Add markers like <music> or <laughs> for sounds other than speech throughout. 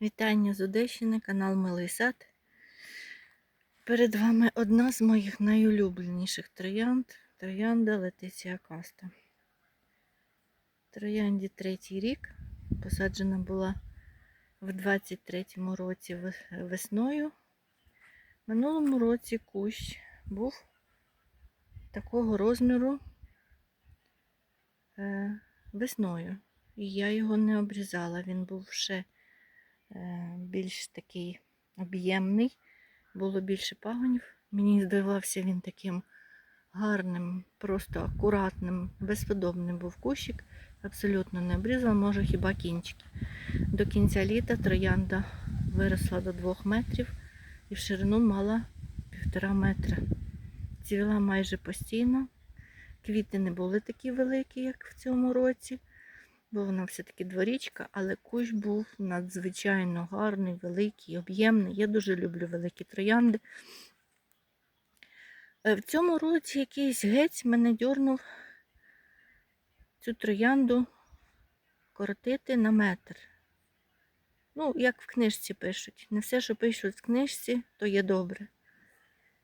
Вітання з Одещини, канал Милий Сад. Перед вами одна з моїх найулюбленіших троянд троянда Летиція Каста. Троянді третій рік. Посаджена була в 23-му році вес- весною. Минулому році кущ був такого розміру е, весною. І я його не обрізала. Він був ще більш такий об'ємний, було більше пагонів. Мені здавався він таким гарним, просто акуратним, безподобним був кущик. Абсолютно не обрізала, може хіба кінчики. До кінця літа троянда виросла до 2 метрів і в ширину мала півтора метра. Цвіла майже постійно. Квіти не були такі великі, як в цьому році бо вона все-таки дворічка, але кущ був надзвичайно гарний, великий, об'ємний. Я дуже люблю великі троянди. Е, В цьому році якийсь гець мене дьорнув цю троянду коротити на метр. Ну, як в книжці пишуть. Не все, що пишуть в книжці, то є добре.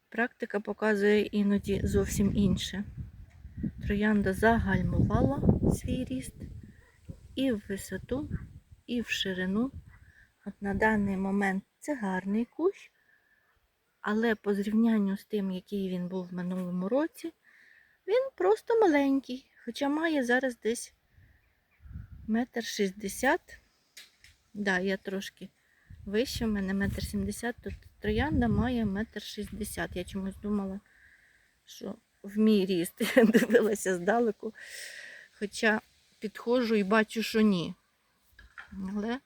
Практика показує іноді зовсім інше. Троянда загальмувала свій ріст і в висоту, і в ширину. От на даний момент це гарний кущ, але по зрівнянню з тим, який він був в минулому році, він просто маленький, хоча має зараз десь метр шістдесят. Да, я трошки вище, в мене метр сімдесят, тут троянда має метр шістдесят. Я чомусь думала, що в мій ріст <laughs> я дивилася здалеку. Хоча підходжу і бачу, що ні. Але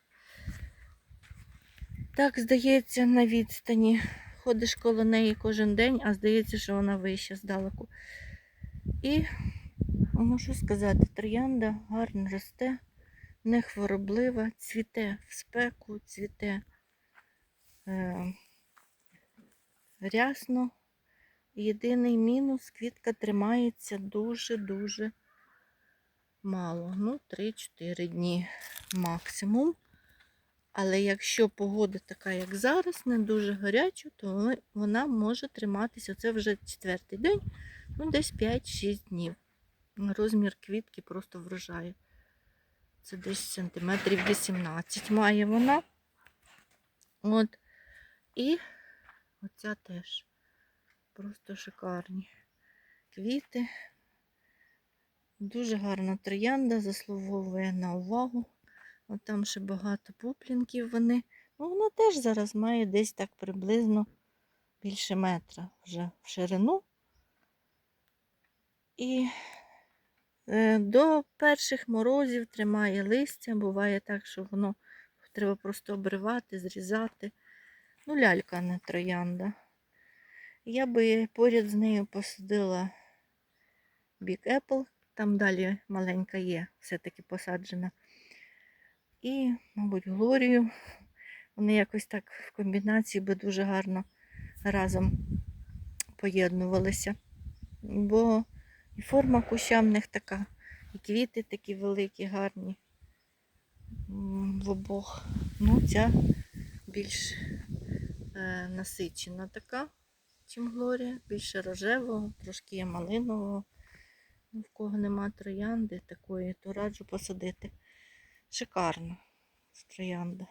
так здається на відстані. Ходиш коло неї кожен день, а здається, що вона вища здалеку. І, що сказати, троянда гарно росте, не хвороблива, цвіте в спеку, цвіте е, рясно. Єдиний мінус, квітка тримається дуже-дуже мало. Ну, 3-4 дні максимум. Але якщо погода така, як зараз, не дуже гаряча, то вона може триматися. Це вже четвертий день, ну десь 5-6 днів. Розмір квітки просто вражає. Це десь сантиметрів 18 має вона. От. І оця теж просто шикарні квіти. Дуже гарна троянда, заслуговує на увагу. От там ще багато пуплінків вони. Ну, вона теж зараз має десь так приблизно більше метра вже в ширину. І е, до перших морозів тримає листя. Буває так, що воно треба просто обривати, зрізати. Ну, лялька, не троянда. Я би поряд з нею посадила Big Apple. Там далі маленька є, все-таки посаджена. І, мабуть, Глорію. Вони якось так в комбінації би дуже гарно разом поєднувалися. Бо і форма куща в них така, і квіти такі великі, гарні в обох. Ну, ця більш е, насичена така, чим Глорія, більше рожевого, трошки є малинового. В кого нема троянди такої, то раджу посадити. Шикарно троянда.